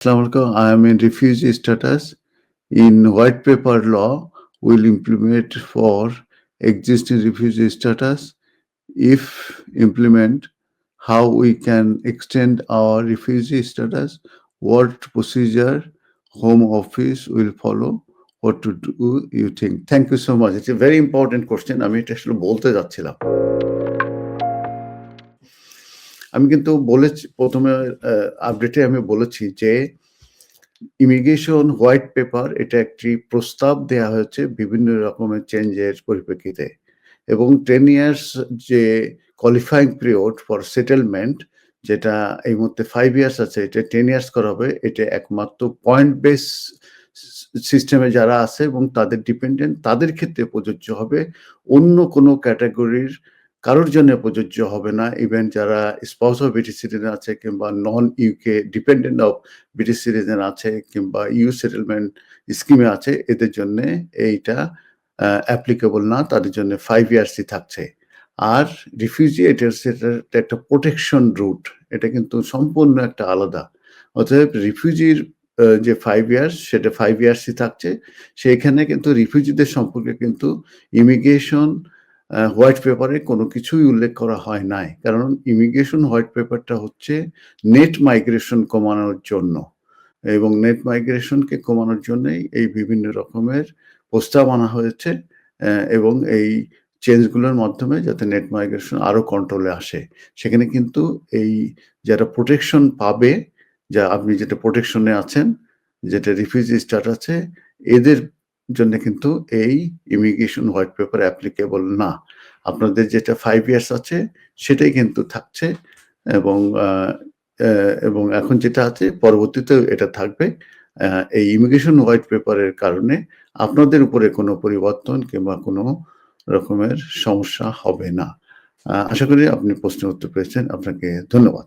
Assalamualaikum. I am in refugee status. In white paper law, will implement for existing refugee status. If implement, how we can extend our refugee status, what procedure Home Office will follow, what to do you think? Thank you so much. It's a very important question. আমি এটা আসলে বলতে যাচ্ছিলাম। আমি কিন্তু বলেছি, প্রথমে আপডেটে আমি বলেছি যে ইমিগ্রেশন হোয়াইট পেপার এটা একটি প্রস্তাব দেয়া হয়েছে বিভিন্ন রকমের চেঞ্জের পরিপ্রেক্ষিতে এবং টেন ইয়ার্স যে কোয়ালিফাইং পিরিয়ড ফর সেটেলমেন্ট যেটা এই মুহূর্তে ফাইভ ইয়ার্স আছে, এটা টেন ইয়ার্স করা হবে, এটা একমাত্র পয়েন্ট বেস সিস্টেমে যারা আছে এবং তাদের ডিপেন্ডেন্ট তাদের ক্ষেত্রে প্রযোজ্য হবে অন্য কোনো ক্যাটাগরির কারোর জন্য প্রযোজ্য হবে না। ইভেন যারা স্পাউস অফ ব্রিটিশ সিটিজেন আছে কিংবা non UK dependent of British citizen আছে কিংবা ইউ সেটেলমেন্ট স্কিমে আছে, এদের জন্য এইটা অ্যাপ্লিকেবল না। তাদের জন্য ফাইভ ইয়ার্সই থাকছে। আর রিফিউজি এটা একটা প্রোটেকশন রুট এটা কিন্তু সম্পূর্ণ একটা আলাদা। অতএব রিফিউজির যে ফাইভ ইয়ার্স সেটা ফাইভ ইয়ার্সই থাকছে। সেইখানে কিন্তু রিফিউজিদের সম্পর্কে কিন্তু ইমিগ্রেশন হোয়াইট পেপারে কোনো কিছুই উল্লেখ করা হয় নাই। কারণ ইমিগ্রেশন হোয়াইট পেপারটা হচ্ছে নেট মাইগ্রেশন কমানোর জন্য। এবং নেট মাইগ্রেশনকে কমানোর জন্যই এই বিভিন্ন রকমের প্রস্তাব আনা হয়েছে এবং এই চেঞ্জগুলোর মাধ্যমে যাতে নেট মাইগ্রেশন আরও কন্ট্রোলে আসে। সেখানে কিন্তু এই যারা প্রোটেকশন পাবে, যা আপনি যেটা প্রোটেকশনে আছেন, যেটা রিফিউজি স্টার্ট আছে, এদের জন্য কিন্তু এই ইমিগ্রেশন হোয়াইট পেপার অ্যাপ্লিকেবল না। আপনাদের যেটা ফাইভ ইয়ার্স আছে, সেটাই কিন্তু থাকছে এবং এবং এখন যেটা আছে পরবর্তীতেও এটা থাকবে। এই ইমিগ্রেশন হোয়াইট পেপারের কারণে আপনাদের উপরে কোনো পরিবর্তন কিংবা কোনো রকমের সমস্যা হবে না। আশা করি আপনি প্রশ্নের উত্তর পেয়েছেন। আপনাকে ধন্যবাদ।